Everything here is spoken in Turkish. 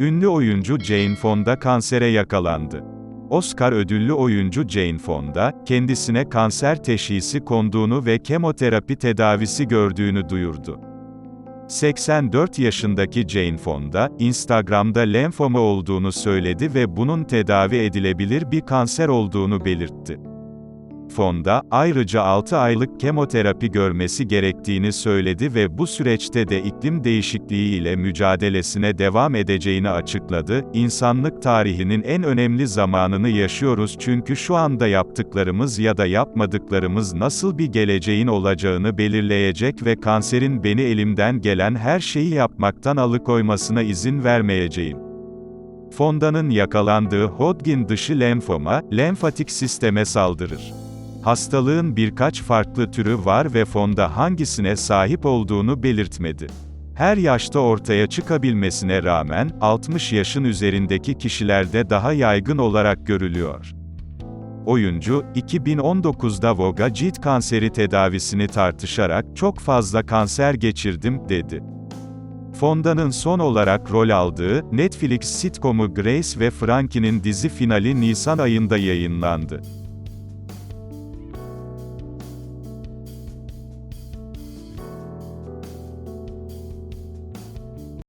Ünlü oyuncu Jane Fonda kansere yakalandı. Oscar ödüllü oyuncu Jane Fonda, kendisine kanser teşhisi konduğunu ve kemoterapi tedavisi gördüğünü duyurdu. 84 yaşındaki Jane Fonda, Instagram'da lenfoma olduğunu söyledi ve bunun tedavi edilebilir bir kanser olduğunu belirtti. Fonda, ayrıca 6 aylık kemoterapi görmesi gerektiğini söyledi ve bu süreçte de iklim değişikliği ile mücadelesine devam edeceğini açıkladı. İnsanlık tarihinin en önemli zamanını yaşıyoruz çünkü şu anda yaptıklarımız ya da yapmadıklarımız nasıl bir geleceğin olacağını belirleyecek ve kanserin beni elimden gelen her şeyi yapmaktan alıkoymasına izin vermeyeceğim. Fonda'nın yakalandığı Hodgkin dışı lenfoma, lenfatik sisteme saldırır. Hastalığın birkaç farklı türü var ve fonda hangisine sahip olduğunu belirtmedi. Her yaşta ortaya çıkabilmesine rağmen, 60 yaşın üzerindeki kişilerde daha yaygın olarak görülüyor. Oyuncu, 2019'da Vogue'a cilt kanseri tedavisini tartışarak, çok fazla kanser geçirdim, dedi. Fonda'nın son olarak rol aldığı, Netflix sitcomu Grace ve Frankie'nin dizi finali Nisan ayında yayınlandı.